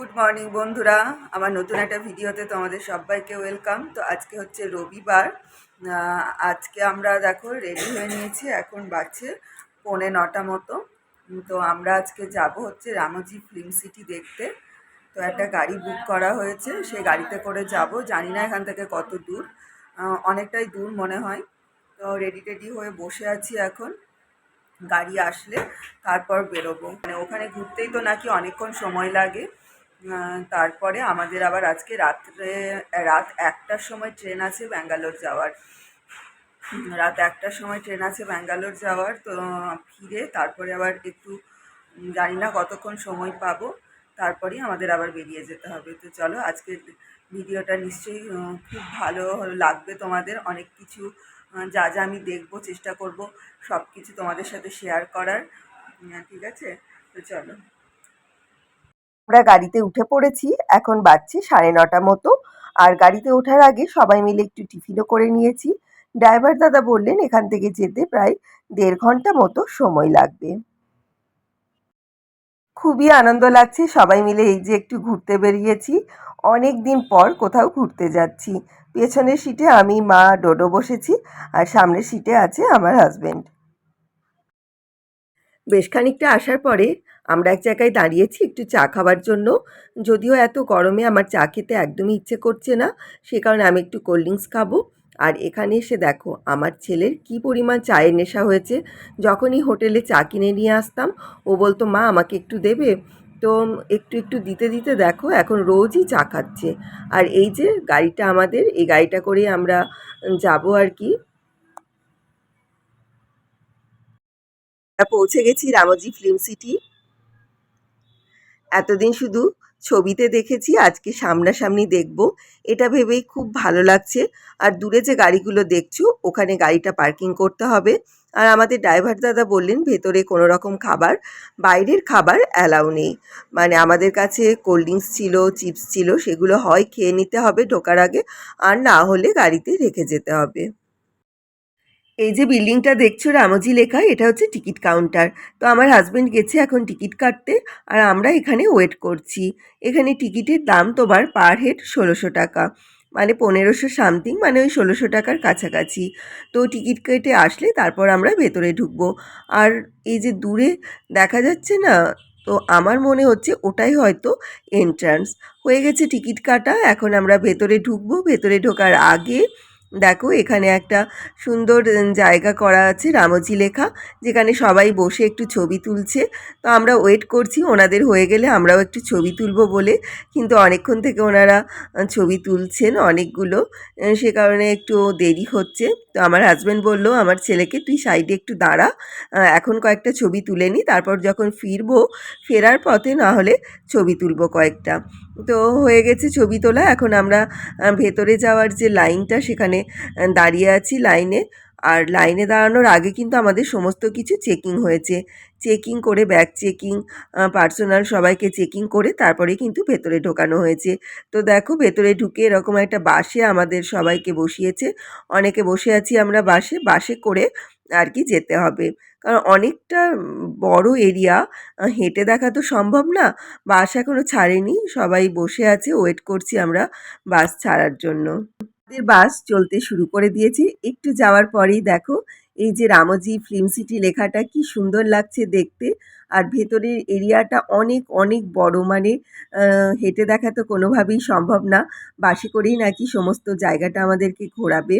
Good morning বন্ধুরা। আমার নতুন একটা ভিডিওতে তোমাদের সবাইকে ওয়েলকাম তো আজকে হচ্ছে রবিবার। আজকে আমরা দেখো রেডি হয়ে নিয়েছি। এখন বাজছে পৌনে নটা মতো। তো আমরা আজকে যাব হচ্ছে রামজি ফিল্ম সিটি দেখতে। তো একটা গাড়ি বুক করা হয়েছে। সেই গাড়িতে করে যাব। জানি না এখান থেকে কত দূর। অনেকটাই দূর মনে হয়। তো রেডি টেডি হয়ে বসে আছি এখন। গাড়ি আসলে তারপর বেরোবো। মানে ওখানে ঘুরতেই তো নাকি অনেকক্ষণ সময় লাগে। তারপরে আমাদের আবার আজকে রাত্রে, রাত একটার সময় ট্রেন আছে ব্যাঙ্গালোর যাওয়ার। রাত একটার সময় ট্রেন আছে ব্যাঙ্গালোর যাওয়ার, তো ফিরে তারপরে আবার একটু জানি না কতক্ষণ সময় পাবো, তারপরেই আমাদের আবার বেরিয়ে যেতে হবে। তো চলো আজকের ভিডিওটা নিশ্চয়ই খুব ভালো লাগবে তোমাদের। অনেক কিছু যা যা আমি দেখব, চেষ্টা করব সব কিছু তোমাদের সাথে শেয়ার করার। ঠিক আছে? তো চলো। আমরা গাড়িতে উঠে পড়েছি, এখন বাজছে সাড়ে নটা মতো। আর গাড়িতে ওঠার আগে সবাই মিলে একটু টিফিনও করে নিয়েছি। ড্রাইভার দাদা বললেন, এখান থেকে যেতে প্রায় দেড় ঘণ্টা মতো সময় লাগবে। খুবই আনন্দ লাগছে, সবাই মিলে এই যে একটু ঘুরতে বেরিয়েছি। অনেক দিন পর কোথাও ঘুরতে যাচ্ছি। পেছনের সিটে আমি, মা, ডোডো বসেছি আর সামনের সিটে আছে আমার হাজবেন্ড। বেশ খানিকটা আসার পরে আমরা এক জায়গায় দাঁড়িয়েছি একটু চা খাবার জন্য। যদিও এত গরমে আমার চা খেতে একদমই ইচ্ছে করছে না, সে কারণে আমি একটু কোল্ড ড্রিঙ্কস খাব। আর এখানে এসে দেখো, আমার ছেলের কি পরিমাণ চায়ের নেশা হয়েছে। যখনই হোটেলে চা কিনে নিয়ে আসতাম, ও বলতো, মা, আমাকে একটু দেবে? তো একটু একটু দিতে দিতে দেখো, এখন রোজই চা খাচ্ছে। আর এই যে গাড়িটা আমাদের, এই গাড়িটা করে আমরা যাব আর কি। পৌঁছে গেছি রামজি ফিল্ম সিটি। এতদিন শুধু ছবিতে দেখেছি, আজকে সামনাসামনি দেখব। এটা ভেবেই খুব ভালো লাগছে। আর দূরে যে গাড়িগুলো দেখছ, ওখানে গাড়িটা পার্কিং করতে হবে। আর আমাদের ড্রাইভার দাদা বললেন, ভেতরে কোনো রকম খাবার, বাইরের খাবার অ্যালাউ নেই। মানে আমাদের কাছে কোল্ড ড্রিঙ্কস ছিল, চিপস ছিল, সেগুলো হয়, খেয়ে নিতে হবে ঢোকার আগে। আর না হলে গাড়িতে রেখে যেতে হবে। এই যে বিল্ডিংটা দেখছ রামজি লেখা, এটা হচ্ছে টিকিট কাউন্টার। তো আমার হাজবেন্ড গেছে এখন টিকিট কাটতে আর আমরা এখানে ওয়েট করছি। এখানে টিকিটের দাম তোমার পার হেড ষোলোশো টাকা। মানে পনেরোশো সামথিং মানে ওই ষোলোশো টাকার কাছাকাছি। তো টিকিট কেটে আসলে তারপর আমরা ভেতরে ঢুকবো। আর এই যে দূরে দেখা যাচ্ছে না, তো আমার মনে হচ্ছে ওটাই হয়তো এন্ট্রান্স হয়ে গেছে টিকিট কাটা, এখন আমরা ভেতরে ঢুকবো। ভেতরে ঢোকার আগে দেখো, এখানে একটা সুন্দর জায়গা করা আছে রামজি লেখা, যেখানে সবাই বসে একটু ছবি তুলছে। তো আমরা ওয়েট করছি, ওনাদের হয়ে গেলে আমরাও একটু ছবি তুলবো বলে। কিন্তু অনেকক্ষণ থেকে ওনারা ছবি তুলছেন অনেকগুলো। সে কারণে একটু দেরি হচ্ছে। তো আমার হাজব্যান্ড বলল, আমার ছেলেকে তুই সাইডে একটু দাঁড়া। এখন কয়েকটা ছবি তুলে নি। তারপর যখন ফিরবো, ফেরার পথে না হলে ছবি তুলবো কয়েকটা। তো হয়ে গেছে ছবি তোলা। এখন আমরা ভেতরে যাওয়ার যে লাইনটা সেখানে দাঁড়িয়ে আছি লাইনে। আর লাইনে দাঁড়ানোর আগে কিন্তু আমাদের সমস্ত কিছু চেকিং হয়েছে। চেকিং করে, ব্যাগ চেকিং পার্সোনাল সবাইকে চেকিং করে তারপরে কিন্তু ভেতরে ঢোকানো হয়েছে। তো দেখো, ভেতরে ঢুকে এরকম একটা বাসে আমাদের সবাইকে বসিয়েছে। অনেকে বসে আছি আমরা বাসে বাসে করে আর কি যেতে হবে। কারণ অনেকটা বড় এরিয়া হেঁটে দেখা তো সম্ভব না। বাস এখনও ছাড়েনি, সবাই বসে আছে, ওয়েট করছি আমরা বাস ছাড়ার জন্য। বাস চলতে শুরু করে দিয়েছে, একটু যাওয়ার পরেই দেখো, এই যে রামজি ফিল্ম সিটি লেখাটা কি সুন্দর লাগছে দেখতে। আর ভেতরের এরিয়াটা অনেক অনেক বড় মানে হেঁটে দেখা তো কোনোভাবেই সম্ভব না। বাসে করেই নাকি সমস্ত জায়গাটা আমাদেরকে ঘোরাবে।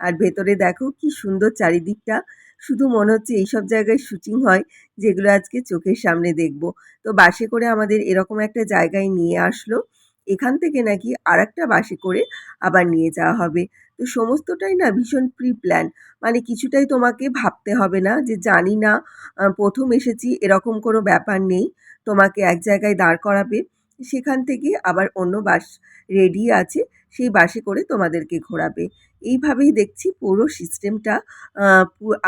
আর ভেতরে দেখো কি সুন্দর চারিদিকটা শুধু মনে হচ্ছে এইসব জায়গায় শুটিং হয়, যেগুলো আজকে চোখের সামনে দেখব। তো বাসে করে আমাদের এরকম একটা জায়গায় নিয়ে আসলো। এখান থেকে নাকি আর একটা বাসে করে আবার নিয়ে যাওয়া হবে। তো সমস্তটাই না ভীষণ প্রি প্ল্যান মানে কিছুটাই তোমাকে ভাবতে হবে না যে জানি না প্রথম এসেছি, এরকম কোনো ব্যাপার নেই, তোমাকে এক জায়গায় দাঁড় করাবে। সেখান থেকে আবার অন্য বাস রেডি আছে সেই বাসে করে তোমাদেরকে ঘোরাবে। এইভাবেই দেখছি পুরো সিস্টেমটা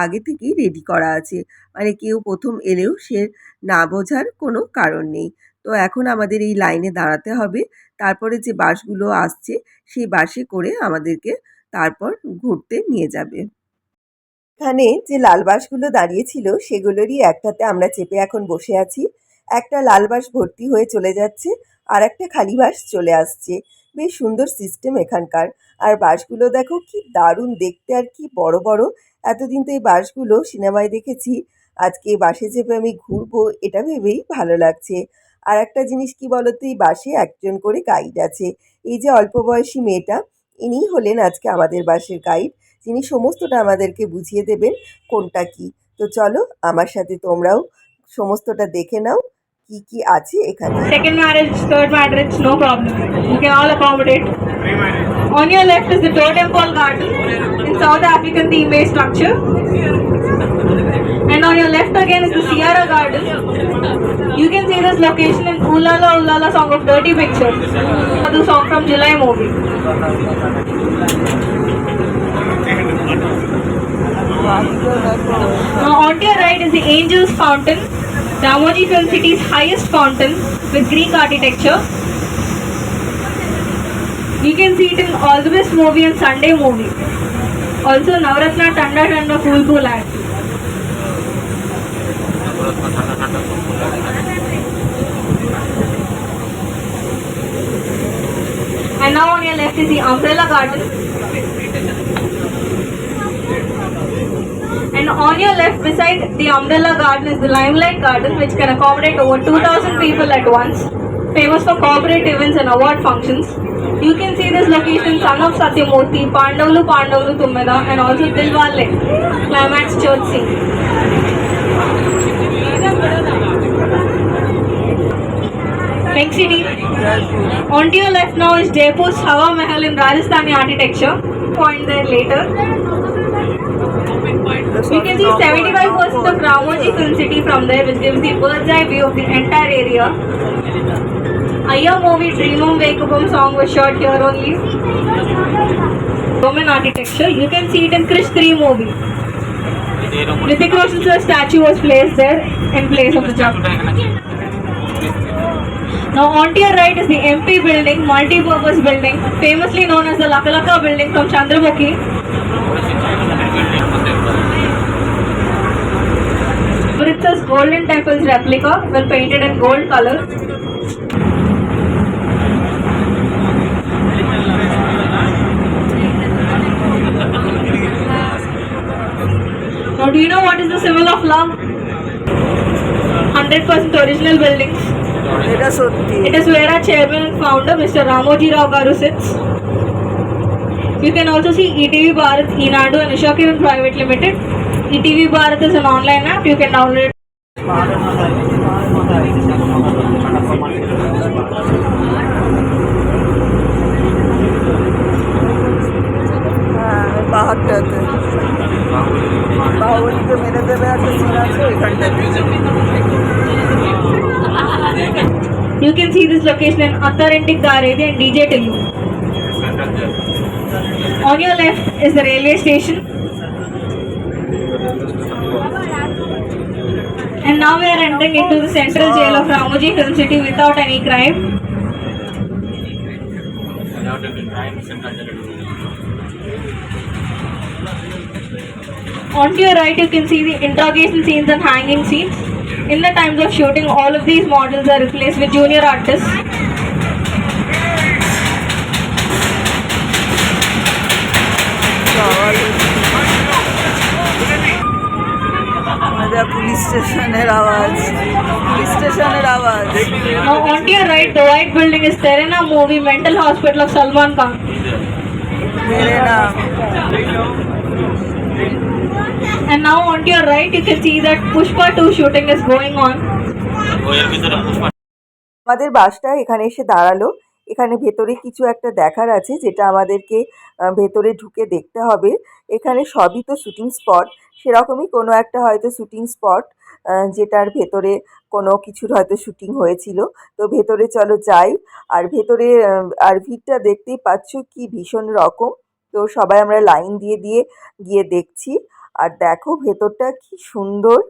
আগে থেকেই রেডি করা আছে। মানে কেউ প্রথম এলেও সে না বোঝার কোনো কারণ নেই। তো এখন আমাদের এই লাইনে দাঁড়াতে হবে। তারপরে যে বাসগুলো আসছে, সেই বাসে করে আমাদেরকে তারপর ঘুরতে নিয়ে যাবে। এখানে যে লাল বাসগুলো দাঁড়িয়েছিল, সেগুলোরই একটাতে আমরা চেপে এখন বসে আছি। একটা লাল বাস ভর্তি হয়ে চলে যাচ্ছে আর একটা খালি বাস চলে আসছে। বেশ সুন্দর সিস্টেম এখানকার। আর বাসগুলো দেখো কি দারুণ দেখতে আর কি বড় বড়। এতদিন তো এই বাসগুলো সিনেমায় দেখেছি। আজকে বাসে চেপে আমি ঘুরবো, এটা ভেবেই ভালো লাগছে। আর একটা জিনিস কি বলতো, এই বাসে একজন করে গাইড আছে। এই যে অল্প বয়সী মেয়েটা ইনিই হলেন আজকে আমাদের বাসের গাইড যিনি সমস্তটা আমাদেরকে বুঝিয়ে দেবেন কোনটা কি। তো চলো, আমার সাথে তোমরাও সমস্তটা দেখে নাও। কি কি আছে এখানে Second marriage, third marriage, no problem. You can all accommodate. On your left is the totem pole garden in South African theme-based structure. And on your left again is the Sierra garden. You can see this location in Ulala Ulala song of Dirty Pictures. The song from July movie. Now on to your right is the Angels Fountain, Ramoji Film City's highest fountain with Greek architecture. You can see it in All the Best movie and Sunday movie. Also Navratna Tanda Tanda Fool Fool ad. And now on your left is the Umbrella Garden. And on your left beside the umbrella garden is the Limelight Garden which can accommodate over 2000 people at once. Famous for corporate events and award functions. You can see this location son of Satyamurthy, Pandavulu Pandavulu Tummeda and also Dilwale, climax church scene. Next city. On to your left now is Jaipur's Hawa Mahal in Rajasthani architecture. Point there later. You can see 75% of Ramoji Film City from there, which gives the bird's eye view of the entire area. Aya movie Dreamum Vakubum song was shot here only. Roman architecture, you can see it in Krish 3 movie. Hrithik Roshan's statue was placed there in place of the jump. Now on to your right is the MP building, multi-purpose building, famously known as the Lakalaka building from Chandramukhi. golden temple's replica were painted in gold color. Now do you know what is the symbol of love? 100% original buildings. It is where our chairman and founder Mr. Ramoji Rao Garu sits. You can also see ETV Bharat, Enado and Ishakiran Private Limited. ETV Bharat is an online app. You can download it You can see this location in Authentic Garage and DJ Tillu. On your left is the railway station. And now we are entering into the central jail of Ramoji Film City without any crime. On to your right, you can see the interrogation scenes and hanging scenes. In the times of shooting, all of these models are replaced with junior artists. আমাদের police স্টেশনের আওয়াজ police স্টেশনের আওয়াজ Now, on to your right, the white building is Terena Movie Mental Hospital of Salman Khan. মেরে না And now, on to your right, you can see that Pushpa 2 shooting is going on. আমাদের বাসটা এখানে এসে দাঁড়াল। এখানে ভেতরে কিছু একটা দেখার আছে যেটা আমাদেরকে ভেতরে ঢুকে দেখতে হবে। এখানে সবই তো শুটিং স্পট সেরকমই কোনো একটা হয়তো শুটিং স্পট যেটার ভেতরে কোনো কিছুর হয়তো শুটিং হয়েছিল। তো ভেতরে চলো যাই। আর ভেতরে আর ভিড়টা দেখতেই পাচ্ছ কি ভীষণ রকম। তো সবাই আমরা লাইন দিয়ে দিয়ে গিয়ে দেখছি। আর দেখো ভেতরটা কি সুন্দর।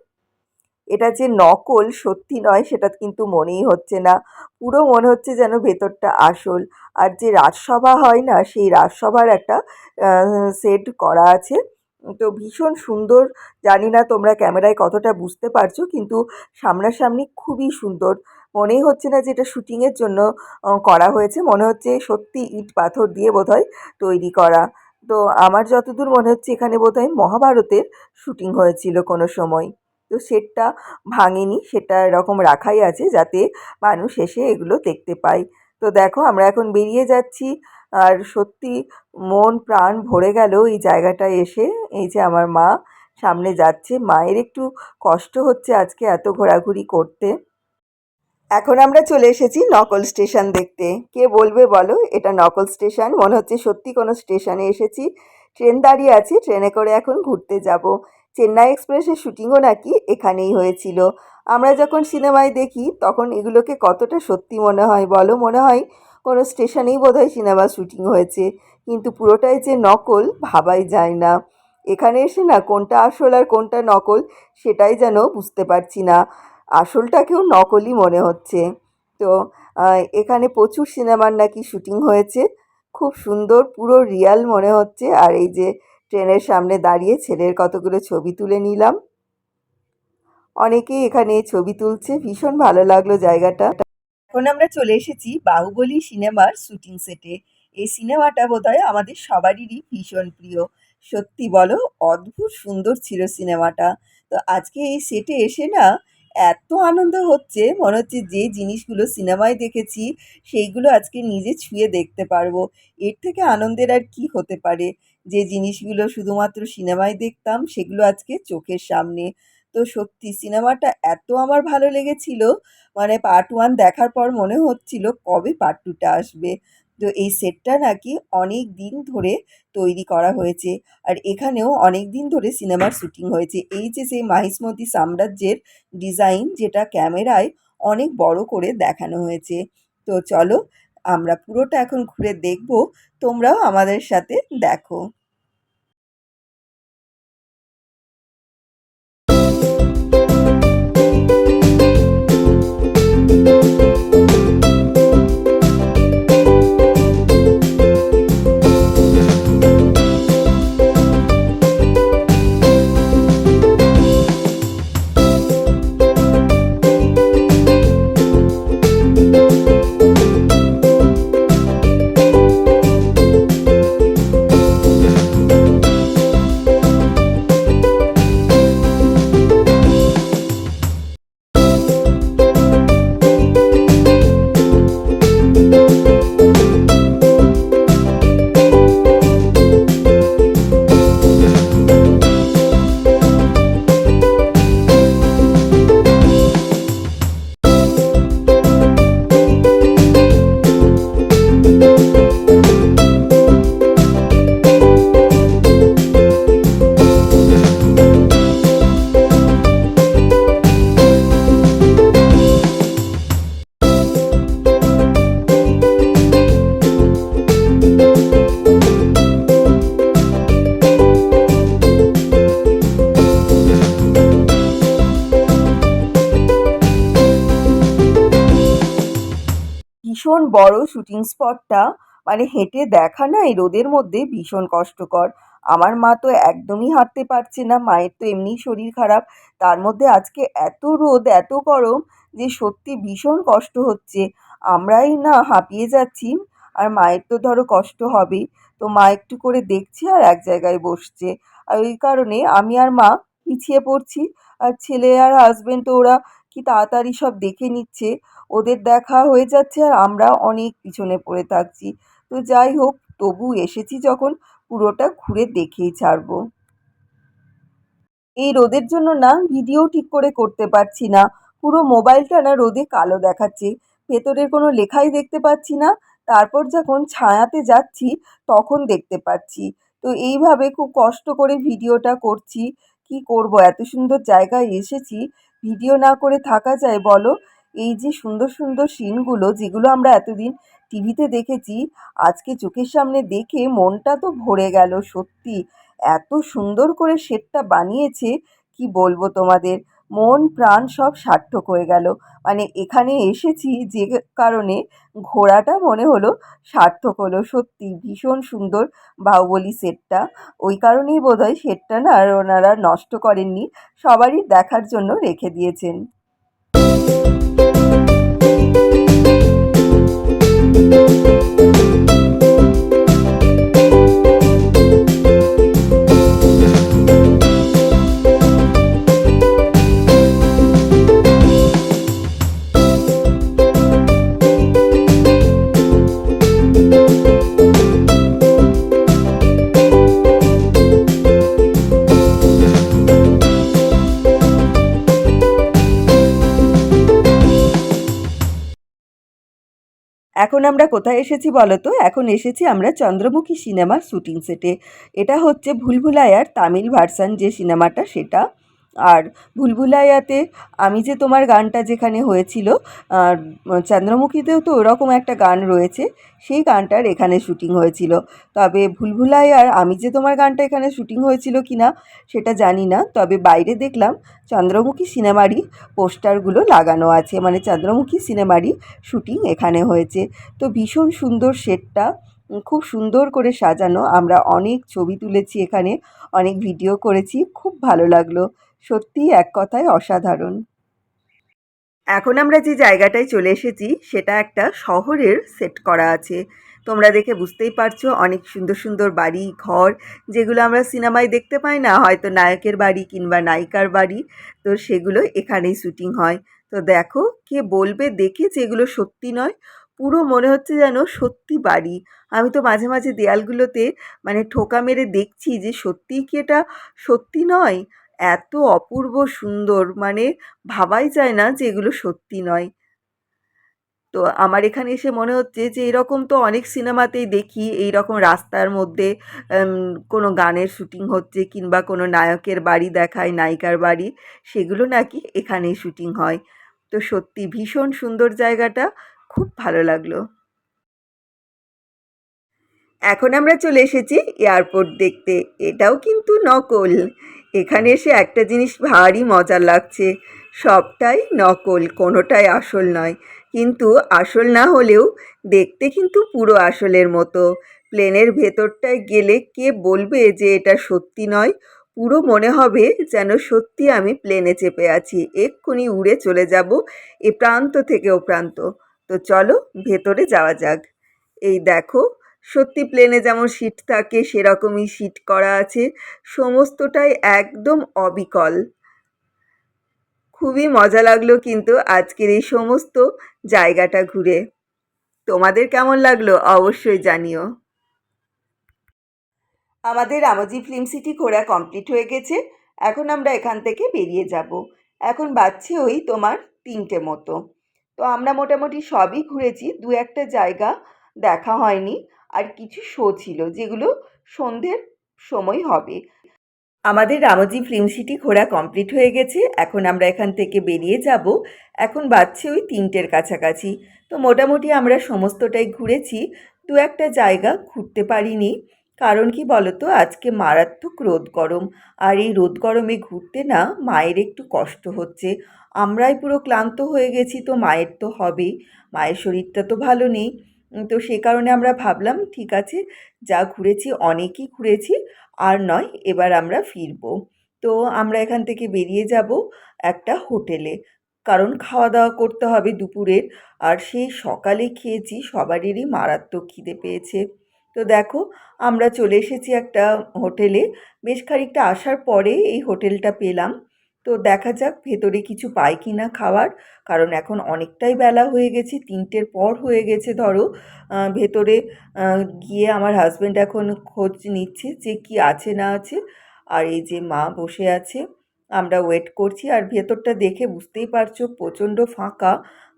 এটা যে নকল সত্যি নয়, সেটা কিন্তু মনেই হচ্ছে না। পুরো মনে হচ্ছে যেন ভেতরটা আসল। আর যে রাজসভা হয় না, সেই রাজসভার একটা সেট করা আছে। তো ভীষণ সুন্দর। জানি না তোমরা ক্যামেরায় কতটা বুঝতে পারছ, কিন্তু সামনাসামনি খুবই সুন্দর। মনেই হচ্ছে না যে এটা শুটিংয়ের জন্য করা হয়েছে। মনে হচ্ছে সত্যি ইট পাথর দিয়ে বোধহয় তৈরি করা। তো আমার যতদূর মনে হচ্ছে এখানে বোধহয় মহাভারতের শুটিং হয়েছিল কোনো সময়। তো সেটটা ভাঙেনি, সেটা এরকম রাখাই আছে যাতে মানুষ এসে এগুলো দেখতে পায়। তো দেখো আমরা এখন বেরিয়ে যাচ্ছি, আর সত্যি মন প্রাণ ভরে গেল এই জায়গাটায় এসে। এই যে আমার মা সামনে যাচ্ছে, মায়ের একটু কষ্ট হচ্ছে আজকে এত ঘোরাঘুরি করতে। এখন আমরা চলে এসেছি নকল স্টেশন দেখতে। কে বলবে বলো? এটা নকল স্টেশন। মনে হচ্ছে সত্যি কোনো স্টেশনে এসেছি। ট্রেন দাঁড়িয়ে আছে। ট্রেনে করে এখন ঘুরতে যাব। চেন্নাই এক্সপ্রেসের শুটিংও নাকি এখানেই হয়েছিল। আমরা যখন সিনেমায় দেখি, তখন এগুলোকে কতটা সত্যি মনে হয় বলো? মনে হয় কোনো স্টেশনেই বোধহয় সিনেমা শুটিং হয়েছে। কিন্তু পুরোটাই যে নকল, ভাবাই যায় না। এখানে এসে না কোনটা আসল আর কোনটা নকল, সেটাই যেন বুঝতে পারছি না। আসলটাকেও নকলই মনে হচ্ছে। তো এখানে প্রচুর সিনেমার নাকি শুটিং হয়েছে। খুব সুন্দর, পুরো রিয়াল মনে হচ্ছে। আর এই যে ট্রেনের সামনে দাঁড়িয়ে ছেলের কতগুলো ছবি তুলে নিলাম। অনেকেই এখানে ছবি তুলছে। ভীষণ ভালো লাগল জায়গাটা। এখন আমরা চলে এসেছি বাহুবলী সিনেমার শুটিং সেটে। এই সিনেমাটা বোধহয় আমাদের সবারই ভীষণ প্রিয়। সত্যি বলো, অদ্ভুত সুন্দর ছিল সিনেমাটা। তো আজকে এই সেটে এসে না এত আনন্দ হচ্ছে, মনে হচ্ছে যে জিনিসগুলো সিনেমায় দেখেছি, সেইগুলো আজকে নিজে ছুঁয়ে দেখতে পারব। এর থেকে আনন্দের আর কি হতে পারে? যে জিনিসগুলো শুধুমাত্র সিনেমায় দেখতাম, সেগুলো আজকে চোখের সামনে। তো সত্যি সিনেমাটা এত আমার ভালো লেগেছিল মানে পার্ট ওয়ান দেখার পর মনে হচ্ছিল কবে পার্ট টুটা আসবে? তো এই সেটটা নাকি অনেক দিন ধরে তৈরি করা হয়েছে। আর এখানেও অনেক দিন ধরে সিনেমার শুটিং হয়েছে। এই যে সেই মাহিষ্মতি সাম্রাজ্যের ডিজাইন যেটা ক্যামেরায় অনেক বড় করে দেখানো হয়েছে। তো চলো আমরা পুরোটা এখন ঘুরে দেখব। তোমরাও আমাদের সাথে দেখো। বড় শুটিং স্পটটা মানে হেঁটে দেখা না এই রোদের মধ্যে ভীষণ কষ্টকর। আমার মা তো একদমই হাঁটতে পারছে না, মায়ের তো এমনিই শরীর খারাপ। তার মধ্যে আজকে এত রোদ, এত গরম যে সত্যি ভীষণ কষ্ট হচ্ছে। আমরাই না হাঁপিয়ে যাচ্ছি আর মায়ের তো ধরো কষ্ট হবেই তো মা একটু করে দেখছে আর এক জায়গায় বসছে। আর ওই কারণে আমি আর মা পিছিয়ে পড়ছি। আর ছেলে আর হাজবেন্ড তো ওরা কি তাড়াতাড়ি সব দেখে নিচ্ছে। ওদের দেখা হয়ে যাচ্ছে আর আমরা অনেক পিছনে পড়ে থাকছি। তো যাই হোক, তবু এসেছি যখন পুরোটা ঘুরে দেখেই ছাড়বো। এই রোদের জন্য না ভিডিও ঠিক করে করতে পারছি না। পুরো মোবাইলটা না রোদে কালো দেখাচ্ছে। ভেতরের কোনো লেখাই দেখতে পাচ্ছি না। তারপর যখন ছায়াতে যাচ্ছি, তখন দেখতে পাচ্ছি। তো এইভাবে খুব কষ্ট করে ভিডিওটা করছি। কি করব? এত সুন্দর জায়গায় এসেছি। ভিডিও না করে থাকা যায় বলো? এই যে সুন্দর সুন্দর সিনগুলো যেগুলো আমরা এতদিন টিভিতে দেখেছি, আজকে চোখের সামনে দেখে মনটা তো ভরে গেল সত্যি। এত সুন্দর করে সেটটা বানিয়েছে, কি বলব তোমাদের? মন, প্রাণ সব সার্থক হয়ে গেল। মানে এখানে এসেছি যে কারণে ঘোরাটা মনে হলো সার্থক হলো সত্যি, ভীষণ সুন্দর বাহুবলি সেটটা। ওই কারণেই বোধহয় সেটটা না আর ওনারা নষ্ট করেননি, সবারই দেখার জন্য রেখে দিয়েছেন। you. এখন আমরা কোথায় এসেছি বলো তো? এখন এসেছি আমরা চন্দ্রমুখী সিনেমার শুটিং সেটে। এটা হচ্ছে ভুলভুলায়ার তামিল ভার্সান যে সিনেমাটা, সেটা আর ভুলভুলাইয়াতে আমি যে তোমার গানটা যেখানে হয়েছিল, আর চন্দ্রমুখীতেও তো ওরকম একটা গান রয়েছে, সেই গানটার এখানে শুটিং হয়েছিল। তবে ভুলভুলাইয়ার আমি যে তোমার গানটা এখানে শুটিং হয়েছিল কি না সেটা জানি না, তবে বাইরে দেখলাম চন্দ্রমুখী সিনেমারই পোস্টারগুলো লাগানো আছে মানে চন্দ্রমুখী সিনেমারই শুটিং এখানে হয়েছে। তো ভীষণ সুন্দর সেটটা, খুব সুন্দর করে সাজানো, আমরা অনেক ছবি তুলেছি এখানে, অনেক ভিডিও করেছি, খুব ভালো লাগল। সত্যিই এক কথায় অসাধারণ। এখন আমরা যে জায়গাটায় চলে এসেছি, সেটা একটা শহরের সেট করা আছে। তোমরা দেখে বুঝতেই পারছ, অনেক সুন্দর সুন্দর বাড়ি, ঘর, যেগুলো আমরা সিনেমায় দেখতে পাই না, হয়তো নায়কের বাড়ি কিংবা নায়িকার বাড়ি, তো সেগুলো এখানেই শুটিং হয়। তো দেখো, কে বলবে দেখে যে এগুলো সত্যি নয়, পুরো মনে হচ্ছে যেন সত্যি বাড়ি। আমি তো মাঝে মাঝে দেয়ালগুলোতে মানে ঠোকা মেরে দেখছি যে সত্যিই কি এটা সত্যি নয়? এত অপূর্ব সুন্দর মানে ভাবাই যায় না যে এগুলো সত্যি নয়। তো আমার এখানে এসে মনে হচ্ছে যে এরকম তো অনেক সিনেমাতেই দেখি এই রকম রাস্তার মধ্যে কোনো গানের শুটিং হচ্ছে কিংবা কোনো নায়কের বাড়ি দেখায়, নায়িকার বাড়ি, সেগুলো নাকি এখানেই শুটিং হয়। তো সত্যি ভীষণ সুন্দর জায়গাটা, খুব ভালো লাগল। এখন আমরা চলে এসেছি এয়ারপোর্ট দেখতে, এটাও কিন্তু নকল। এখানে এসে একটা জিনিস ভারী মজার লাগছে। সবটাই নকল, কোনোটাই আসল নয়। কিন্তু আসল না হলেও দেখতে কিন্তু পুরো আসলের মতো। প্লেনের ভেতরটায় গেলে কে বলবে যে এটা সত্যি নয়? পুরো মনে হবে যেন সত্যি আমি প্লেনে চেপে আছি। এক্ষুনি উড়ে চলে যাব এ প্রান্ত থেকে ও প্রান্ত। তো চলো ভেতরে যাওয়া যাক। এই দেখো সত্যি প্লেনে যেমন সিট থাকে, সেরকমই সিট করা আছে। সমস্তটাই একদম অবিকল। খুবই মজা লাগল কিন্তু আজকের এই সমস্ত জায়গাটা ঘুরে। তোমাদের কেমন লাগল অবশ্যই জানিও। আমাদের রামজি ফিল্ম সিটি ঘোরা কমপ্লিট হয়ে গেছে। এখন আমরা এখান থেকে বেরিয়ে যাব। এখন বাজছে ওই তোমার তিনটে মতো। তো আমরা মোটামুটি সবই ঘুরেছি, দু একটা জায়গা দেখা হয়নি। আর কিছু শো ছিল যেগুলো সন্ধ্যের সময় হবে। আমাদের রামজি ফিল্ম সিটি ঘোরা কমপ্লিট হয়ে গেছে। এখন আমরা এখান থেকে বেরিয়ে যাব। এখন বাজছে ওই তিনটের কাছাকাছি। তো মোটামুটি আমরা সমস্তটাই ঘুরেছি। দু একটা জায়গা ঘুরতে পারিনি। কারণ কি বলতো, আজকে মারাত্মক রোদ গরম। আর এই রোদ গরমে ঘুরতে না মায়ের একটু কষ্ট হচ্ছে। আমরাই পুরো ক্লান্ত হয়ে গেছি তো মায়ের তো হবেই। মায়ের শরীরটা তো ভালো নেই। তো সে কারণে আমরা ভাবলাম, ঠিক আছে, যা ঘুরেছি অনেকই ঘুরেছি, আর নয়, এবার আমরা ফিরবো। তো আমরা এখান থেকে বেরিয়ে যাব একটা হোটেলে। কারণ খাওয়া দাওয়া করতে হবে দুপুরের, আর সেই সকালে খেয়েছি সবারই মারাত্মক খিদে পেয়েছে। তো দেখো, আমরা চলে এসেছি একটা হোটেলে। বেশ খানিকটা আসার পরে এই হোটেলটা পেলাম। তো দেখা যাক ভেতরে কিছু পাই কি না খাওয়ার। কারণ এখন অনেকটাই বেলা হয়ে গেছে, তিনটের পর হয়ে গেছে ধরো। ভেতরে গিয়ে আমার হাজব্যান্ড এখন খোঁজ নিচ্ছে যে কি আছে না আছে। আর এই যে মা বসে আছে, আমরা ওয়েট করছি। আর ভেতরটা দেখে বুঝতেই পারছ প্রচণ্ড ফাঁকা।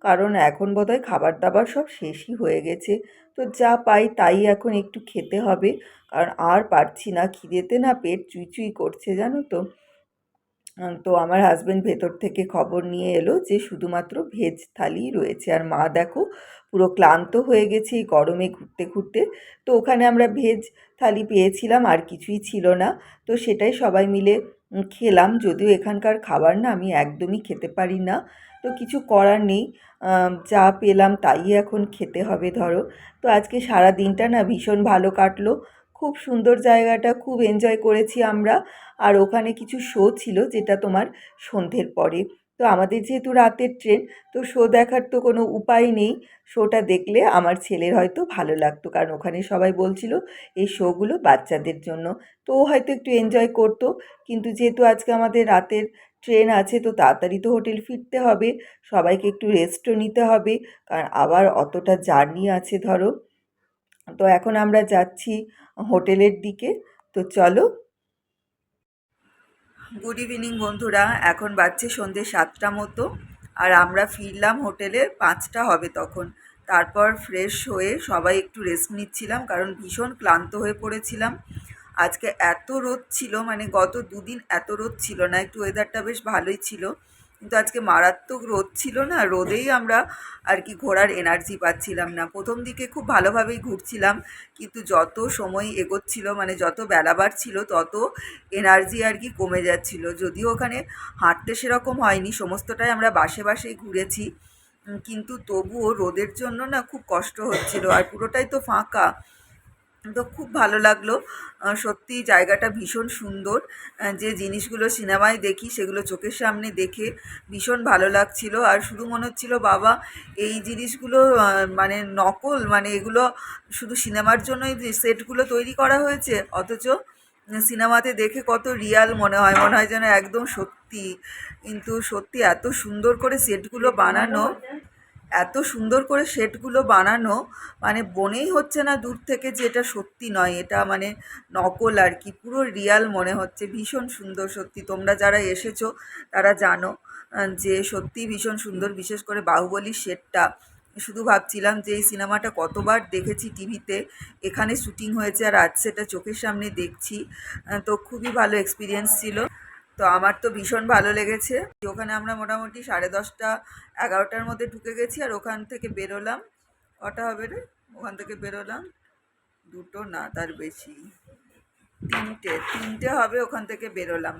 কারণ এখন বোধহয় খাবার দাবার সব শেষই হয়ে গেছে। তো যা পাই তাই এখন একটু খেতে হবে। কারণ আর পারছি না, খিদেতে না পেট চুই চুই করছে, জানো তো। তো আমার হাজবেন্ড ভেতর থেকে খবর নিয়ে এলো যে শুধুমাত্র ভেজ থালিই রয়েছে। আর মা দেখো পুরো ক্লান্ত হয়ে গেছে এই গরমে ঘুরতে ঘুরতে। তো ওখানে আমরা ভেজ থালি পেয়েছিলাম, আর কিছুই ছিল না। তো সেটাই সবাই মিলে খেলাম। যদিও এখানকার খাবার না আমি একদমই খেতে পারি না। তো কিছু করার নেই। যা পেলাম তাই এখন খেতে হবে ধরো। তো আজকে সারা দিনটা না ভীষণ ভালো কাটলো। খুব সুন্দর জায়গাটা, খুব এনজয় করেছি আমরা। আর ওখানে কিছু শো ছিল যেটা তোমার সন্ধ্যের পরে। তো আমাদের যেহেতু রাতের ট্রেন তো শো দেখার তো কোনো উপায় নেই। শোটা দেখলে আমার ছেলের হয়তো ভালো লাগতো। কারণ ওখানে সবাই বলছিল, এই শোগুলো বাচ্চাদের জন্য। তো ও হয়তো একটু এনজয় করতো। কিন্তু যেহেতু আজকে আমাদের রাতের ট্রেন আছে, তো তাড়াতাড়ি তো হোটেল ফিরতে হবে। সবাইকে একটু রেস্টও নিতে হবে। কারণ আবার অতটা জার্নি আছে ধরো। তো এখন আমরা যাচ্ছি হোটেলের দিকে। তো চলো। গুড ইভিনিং বন্ধুরা। এখন বাজছে সন্ধ্যে সাতটা মতো, আর আমরা ফিরলাম হোটেলে পাঁচটা হবে তখন। তারপর ফ্রেশ হয়ে সবাই একটু রেস্ট নিচ্ছিলাম, কারণ ভীষণ ক্লান্ত হয়ে পড়েছিলাম। আজকে এত রোদ ছিল মানে গত দুদিন এত রোদ ছিল না, একটু ওয়েদারটা বেশ ভালোই ছিল। কিন্তু আজকে মারাত্মক রোদ ছিল না, রোদেই আমরা আর কি ঘোরার এনার্জি পাচ্ছিলাম না। প্রথম দিকে খুব ভালোভাবেই ঘুরছিলাম, কিন্তু যত সময় এগোচ্ছিল মানে যত বেলা বাড়ছিল তত এনার্জি আর কি কমে যাচ্ছিল। যদিও ওখানে হাঁটতে সেরকম হয়নি, সমস্তটাই আমরা বাসে বাসেই ঘুরেছি কিন্তু তবুও রোদের জন্য না খুব কষ্ট হচ্ছিল, আর পুরোটাই তো ফাঁকা। তো খুব ভালো লাগল। সত্যি জায়গাটা ভীষণ সুন্দর। যে জিনিসগুলো সিনেমায় দেখি সেগুলো চোখের সামনে দেখে ভীষণ ভালো লাগছিল। আর শুধু মনে হচ্ছিল, বাবা, এই জিনিসগুলো মানে নকল মানে এগুলো শুধু সিনেমার জন্যই সেটগুলো তৈরি করা হয়েছে, অথচ সিনেমাতে দেখে কত রিয়াল মনে হয়। মনে হয় যেন একদম সত্যি। কিন্তু সত্যি এত সুন্দর করে সেটগুলো বানানো এত সুন্দর করে সেটগুলো বানানো মানে মনেই হচ্ছে না দূর থেকে যে এটা সত্যি নয়, এটা মানে নকল আর কি, পুরো রিয়াল মনে হচ্ছে, ভীষণ সুন্দর সত্যি। তোমরা যারা এসেছ, তারা জানো যে সত্যি ভীষণ সুন্দর, বিশেষ করে বাহুবলীর সেটটা। শুধু ভাবছিলাম যে এই সিনেমাটা কতবার দেখেছি টিভিতে, এখানে শুটিং হয়েছে আর আজ সেটা চোখের সামনে দেখছি তো খুবই ভালো এক্সপিরিয়েন্স ছিল। তো আমার তো ভীষণ ভালো লেগেছে। ওখানে আমরা মোটামুটি সাড়ে দশটা, এগারোটার মধ্যে ঢুকে গেছি আর ওখান থেকে বেরোলাম। কটা হবে রে? ওখান থেকে বেরোলাম। দুটো না, তার বেশি। তিনটে তিনটে হবে ওখান থেকে বেরোলাম।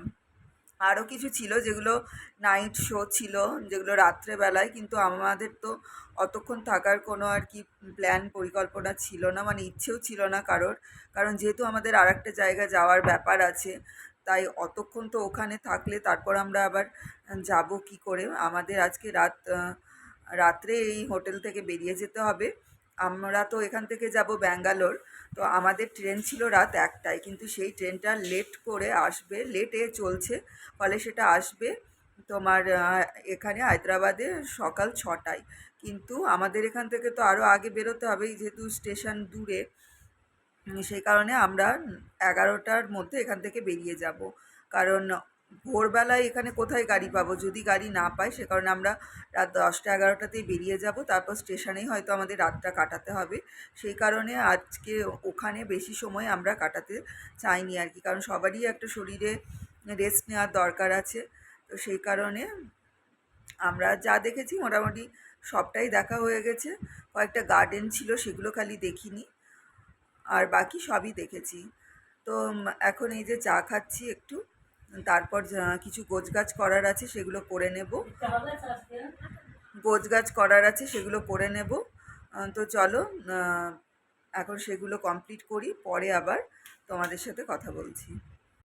আরও কিছু ছিল যেগুলো নাইট শো ছিল, যেগুলো রাত্রেবেলায়, কিন্তু আমাদের তো অতক্ষণ থাকার কোনো আর কি প্ল্যান পরিকল্পনা ছিল না। মানে ইচ্ছেও ছিল না কারোর। কারণ যেহেতু আমাদের আর একটা জায়গায় যাওয়ার ব্যাপার আছে তাই অতক্ষণ তো ওখানে থাকলে তারপর আমরা আবার যাব কি করে? আমাদের আজকে রাত রাত্রে এই হোটেল থেকে বেরিয়ে যেতে হবে। আমরা তো এখান থেকে যাব ব্যাঙ্গালোর। তো আমাদের ট্রেন ছিল রাত একটায়, কিন্তু সেই ট্রেনটা লেট করে আসবে, লেটে চলছে, ফলে সেটা আসবে তোমার এখানে হায়দ্রাবাদে সকাল ছটায়। কিন্তু আমাদের এখান থেকে তো আরও আগে বেরোতে হবে, যেহেতু স্টেশন দূরে। সেই কারণে আমরা এগারোটার মধ্যে এখান থেকে বেরিয়ে যাব। কারণ ভোরবেলায় এখানে কোথায় গাড়ি পাবো? যদি গাড়ি না পাই, সে কারণে আমরা রাত দশটা এগারোটাতেই বেরিয়ে যাব। তারপর স্টেশনেই হয়তো আমাদের রাতটা কাটাতে হবে। সেই কারণে আজকে ওখানে বেশি সময় আমরা কাটাতে চাইনি আর কি। কারণ সবারই একটা শরীরে রেস্ট নেওয়ার দরকার আছে। তো সেই কারণে আমরা যা দেখেছি মোটামুটি সবটাই দেখা হয়ে গেছে। কয়েকটা গার্ডেন ছিল, সেগুলো খালি দেখিনি। আর বাকি সবই দেখেছি। তো এখন এই যে চা খাচ্ছি একটু, তারপর কিছু গোছগাছ করার আছে সেগুলো করে নেব। গোছগাছ করার আছে সেগুলো করে নেব। তো চলো এখন সেগুলো কমপ্লিট করি, পরে আবার তোমাদের সাথে কথা বলছি।